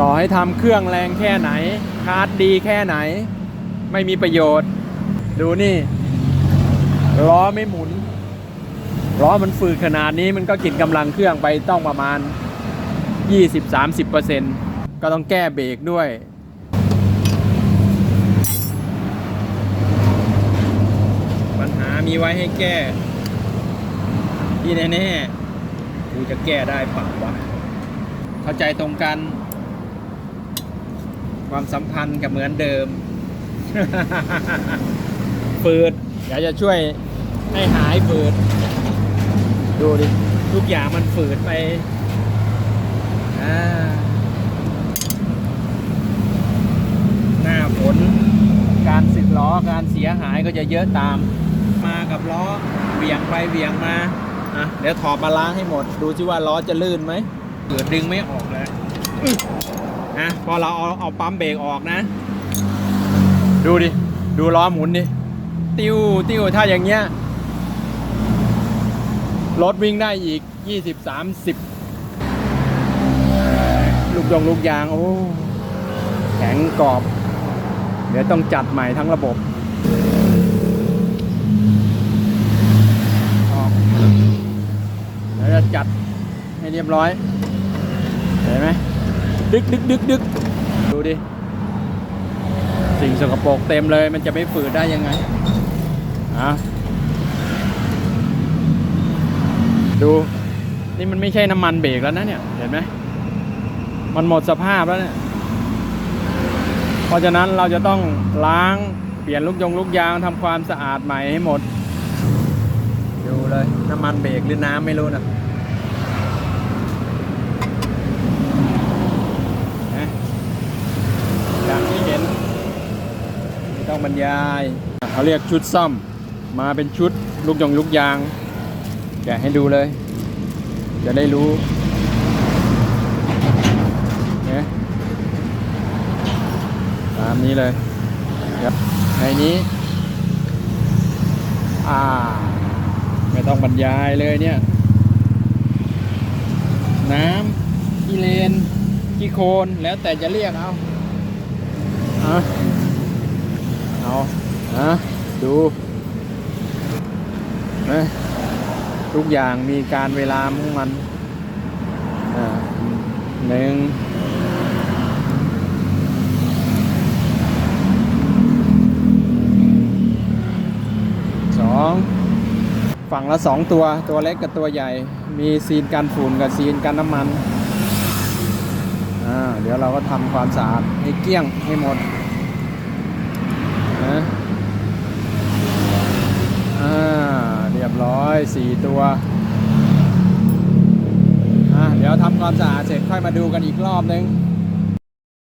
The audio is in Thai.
ต่อให้ทำเครื่องแรงแค่ไหน คาร์ดดีแค่ไหน ไม่มีประโยชน์ ดูนี่ ล้อไม่หมุน ล้อมันฝืดขนาดนี้มันก็กินกำลังเครื่องไปต้องประมาณ 20-30%ก็ต้องแก้เบรกด้วยปัญหามีไว้ให้แก้ ที่แน่ๆกูจะแก้ได้ปะวะเข้าใจตรงกัน ความสัมพันธ์กับเหมือนเดิม ฝืดอยากจะช่วยให้หายฝืด ดูดิ ทุกอย่างมันฝืดไปอ่าหน้าฝนการสึกล้อการเสียหายก็จะเยอะตาม มากับล้อเหวี่ยงไปเหวี่ยงมาอะเดี๋ยวถอดมาล้างให้หมด ดูซิว่าล้อจะลื่นไหมเกิดดึงไม่ออกเลย นะพอเราเอาเอาปั๊มเบรกออกนะ ดูดิ ดูล้อหมุนดิ ติ้วติ้วถ้าอย่างเงี้ยรถวิ่งได้อีก 20 30 ลูกยงลูกยาง โอ้แข็งกรอบ เดี๋ยวต้องจัดใหม่ทั้งระบบออกเดี๋ยวจะจัดให้เรียบร้อยเห็นไหม ดึกดึกดึกดึกดูดิ สิ่งสกปรกเต็มเลยมันจะไม่ฝืดได้ยังไงอะดู นี่มันไม่ใช่น้ำมันเบรกแล้วนะเนี่ย เห็นไหม มันหมดสภาพแล้วเนี่ย เพราะฉะนั้นเราจะต้องล้างเปลี่ยนลูกยงลูกยางทำความสะอาดใหม่ให้หมด ดูเลย น้ำมันเบรกหรือน้ำไม่รู้นะนะอย่างที่เห็นไม่ ต้องบรรยายเขาเรียกชุดซ่อม มาเป็นชุดลูกยงลูกยาง แกะให้ดูเลย จะได้รู้เนี่ยตามนี้เลยครับในนี้ อ่า ไม่ต้องบรรยายเลยเนี่ย น้ำกีเลนกีโคนแล้วแต่จะเรียกเอาเอา เอานะดูนะทุกอย่างมีการเวลาของมันหนึ่งสองฝั่งละสองตัวตัวเล็กกับตัวใหญ่ มีซีนกันฝุ่นกับซีนกันน้ำมันอ่าเดี๋ยวเราก็ทำความสะอาดให้เกลี้ยงให้หมด 4 ตัวเดี๋ยวทำความสะอาดเสร็จค่อยมาดูกันอีกรอบนึง